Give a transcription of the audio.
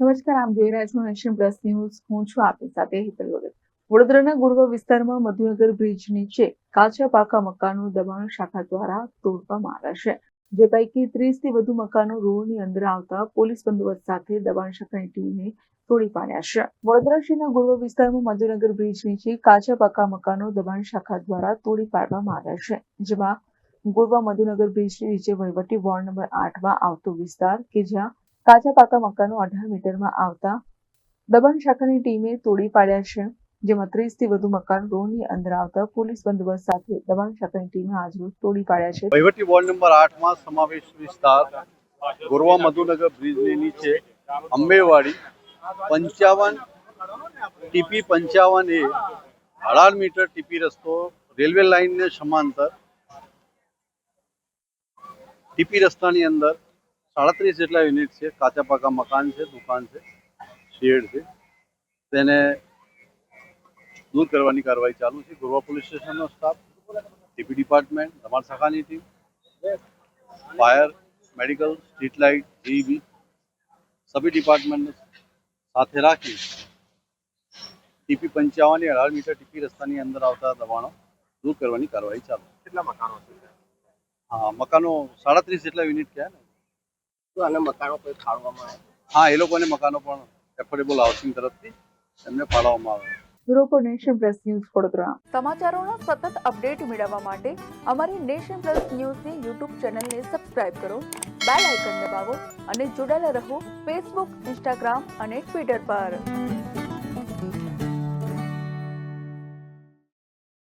નમસ્કાર આમ જોઈ રહ્યા છો નેશન પ્લસ ન્યૂઝ. હું છું આપની સાથે હિતલ વગર વડોદરાના ગુર્વ વિસ્તારમાં મધુનગર બ્રિજ નીચે કાચા પાકા મકાનો દબાણ શાખા દ્વારા તોડવામાં આવ્યા છે, જે પૈકી ત્રીસથી વધુ મકાનો રોડની અંદર આવતા પોલીસ બંદોબસ્ત સાથે દબાણ શાખાની ટીમે તોડી પાડ્યા છે. વડોદરા શહેરના ગુર્વ વિસ્તારમાં મધુનગર બ્રિજ નીચે કાચા પાકા મકાનો દબાણ શાખા દ્વારા તોડી પાડવામાં આવ્યા છે, જેમાં ગુરવા મધુનગર બ્રિજની નીચે વહીવટી વોર્ડ નંબર આઠમાં આવતો વિસ્તાર કે જ્યાં કાચા પાકા મકાનો અઢાર મીટરમાં આવતા દબાણ શાખાની ટીમે તોડી પાડ્યા છે, જેમાં ત્રીસથી વધુ મકાન રોડની અંદર આવતા પોલીસ બંદોબસ્ત સાથે દબાણ શાખાની ટીમે આજરોજ તોડી પાડ્યા છે. વહીવટી વોર્ડ નંબર આઠમાં સમાવેશ વિસ્તાર ગોરવા મધુનગર બ્રિજની નીચે અંબેવાડી પંચાવન ટીપી પંચાવન એ અઢાર મીટર ટીપી રસ્તો રેલવે લાઇનને સમાંતર ટીપી રસ્તાની અંદર સાડત્રીસ જેટલા યુનિટ છે. કાચા પાકા મકાન છે દુકાન છે શેડ છે. તેને દૂર કરવાની કાર્યવાહી ચાલુ છે. ગોરવા પોલીસ સ્ટેશનનો સ્ટાફ ટીપી ડિપાર્ટમેન્ટ ધમાલ શાખાની team fire medical street light GB સભી department સાથે રાખી ટીપી પંચાવન અઢાર મીટર ટીપી રસ્તાની અંદર આવતા દબાણો દૂર કરવાની કાર્યવાહી ચાલુ કેટલા મકાનો છે? હા મકાનો સાડત્રીસ જેટલા યુનિટ કહેવાય ને? તો આના મકાનો કોઈ ફાળવામાં આવે? હા એ લોકોને મકાનો પણ એફોર્ડેબલ હાઉસિંગ તરફથી એમને ફાળવવામાં આવે. Bureau nation plus news Vadodara. સમાચારોના સતત અપડેટ મેળવવા માટે અમારી નેશન પ્લસ ન્યૂઝની યુટ્યુબ ચેનલને સબસ્ક્રાઇબ કરો બેલ આઇકન દબાવો અને જોડાયેલા રહો ફેસબુક ઇન્સ્ટાગ્રામ અને ટ્વિટર પર.